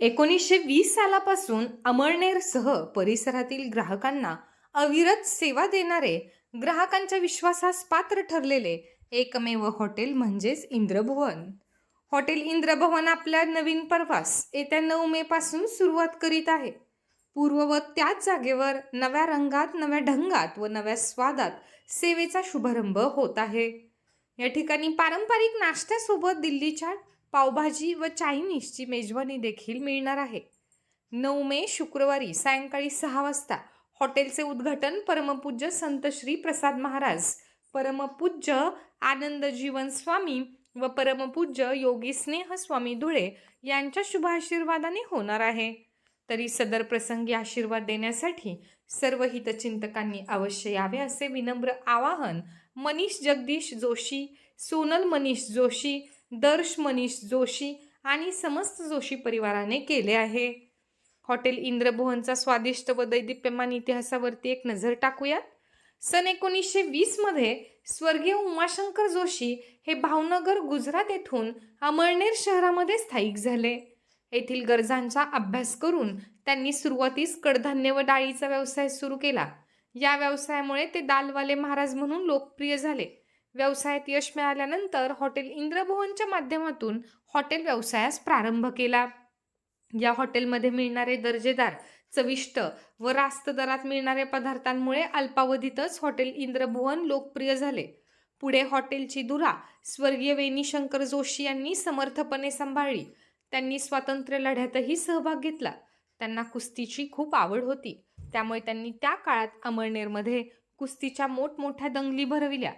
एकोणीसशे वीस सालापासून अमळनेरसह परिसरातील ग्राहकांना अविरत सेवा देणारे ग्राहकांच्या विश्वासास पात्र ठरलेले एकमेव हॉटेल म्हणजेच इंद्रभुवन. हॉटेल इंद्रभवन आपल्या नवीन प्रवास येत्या नऊ मे पासून सुरुवात करीत आहे. पूर्ववत त्याच जागेवर नव्या रंगात नव्या ढंगात व नव्या स्वादात सेवेचा शुभारंभ होत आहे. या ठिकाणी पारंपरिक नाश्त्यासोबत दिल्ली चाट पावभाजी व चायनीजची मेजवानी देखील मिळणार आहे. नऊ मे शुक्रवारी सायंकाळी सहा वाजता हॉटेलचे उद्घाटन परमपूज्य संत श्री प्रसाद महाराज परमपूज्य आनंद जीवन स्वामी व परमपूज्य योगी स्नेह स्वामी धुळे यांच्या शुभाशीर्वादाने होणार आहे. तरी सदर प्रसंगी आशीर्वाद देण्यासाठी सर्व हितचिंतकांनी अवश्य यावे असे विनम्र आवाहन मनीष जगदीश जोशी सोनल मनीष जोशी दर्श मनीष जोशी आणि समस्त जोशी परिवाराने केले आहे. हॉटेल इंद्रभुवनचा स्वादिष्ट व दैदिप्यमान इतिहासावरती एक नजर टाकूयात. सन एकोणीसशे वीसमध्ये स्वर्गीय उमाशंकर जोशी हे भावनगर गुजरात येथून अमळनेर शहरामध्ये स्थायिक झाले. येथील गरजांचा अभ्यास करून त्यांनी सुरुवातीस कडधान्य व डाळीचा व्यवसाय सुरू केला. या व्यवसायामुळे ते दालवाले महाराज म्हणून लोकप्रिय झाले. व्यवसायात यश मिळाल्यानंतर हॉटेल इंद्रभुवनच्या माध्यमातून हॉटेल व्यवसायास प्रारंभ केला. या हॉटेलमध्ये मिळणारे दर्जेदार चविष्ट व रास्त दरात मिळणाऱ्या पदार्थांमुळे अल्पावधीतच हॉटेल इंद्रभुवन लोकप्रिय झाले. पुढे हॉटेलची धुरा स्वर्गीय वेणीशंकर जोशी यांनी समर्थपणे सांभाळली. त्यांनी स्वातंत्र्य लढ्यातही सहभाग घेतला. त्यांना कुस्तीची खूप आवड होती. त्यामुळे त्यांनी त्या काळात अमळनेरमध्ये कुस्तीच्या मोठमोठ्या दंगली भरविल्या.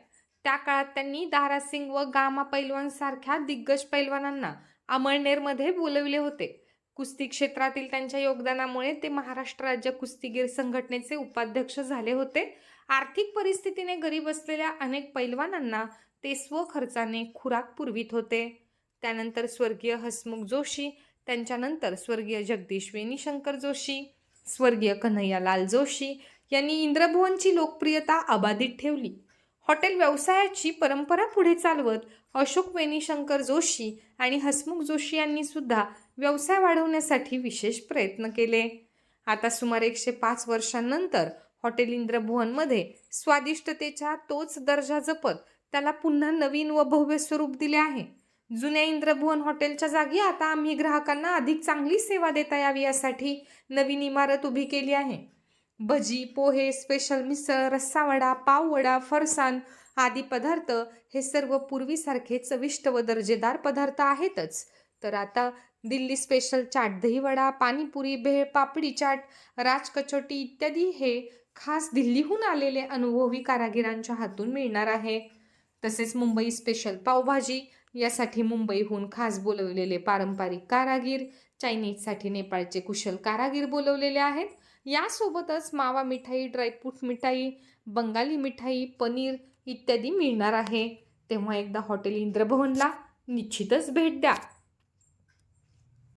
त्या काळात त्यांनी दारासिंग व गामा पैलवानसारख्या दिग्गज पैलवानांना अमळनेरमध्ये बोलविले होते. कुस्ती क्षेत्रातील त्यांच्या योगदानामुळे ते महाराष्ट्र राज्य कुस्तीगीर संघटनेचे उपाध्यक्ष झाले होते. आर्थिक परिस्थितीने गरीब असलेल्या अनेक पैलवानांना ते स्वखर्चाने खुराक पुरवित होते. त्यानंतर स्वर्गीय हसमुख जोशी त्यांच्यानंतर स्वर्गीय जगदीश वेणीशंकर जोशी स्वर्गीय कन्हैयालाल जोशी यांनी इंद्रभुवनची लोकप्रियता अबाधित ठेवली. हॉटेल व्यवसायाची परंपरा पुढे चालवत अशोक वेणीशंकर जोशी आणि हसमुख जोशी यांनी सुद्धा व्यवसाय वाढवण्यासाठी विशेष प्रयत्न केले. आता सुमारे एकशे पाच वर्षांनंतर हॉटेल इंद्रभुवनमध्ये स्वादिष्टतेचा तोच दर्जा जपत त्याला पुन्हा नवीन व भव्य स्वरूप दिले आहे. जुन्या इंद्रभुवन हॉटेलच्या जागी आता आम्ही ग्राहकांना अधिक चांगली सेवा देता यावी यासाठी नवीन इमारत उभी केली आहे. भजी पोहे स्पेशल मिसळ रस्सावडा पाववडा फरसाण आदी पदार्थ हे सर्व पूर्वीसारखे चविष्ट व दर्जेदार पदार्थ आहेतच. तर आता दिल्ली स्पेशल चाट दहीवडा पाणीपुरी भेळ पापडी चाट राज कचोटी इत्यादी हे खास दिल्लीहून आलेले अनुभवी कारागिरांच्या हातून मिळणार आहे. तसेच मुंबई स्पेशल पावभाजी यासाठी मुंबईहून खास बोलवलेले पारंपरिक कारागीर चायनीजसाठी नेपाळचे कुशल कारागीर बोलवलेले आहेत. यासोबतच मावा मिठाई ड्रायफ्रूट मिठाई बंगाली मिठाई पनीर इत्यादी मिळणार आहे. तेव्हा एकदा हॉटेल इंद्रभवनला निश्चितच भेट द्या.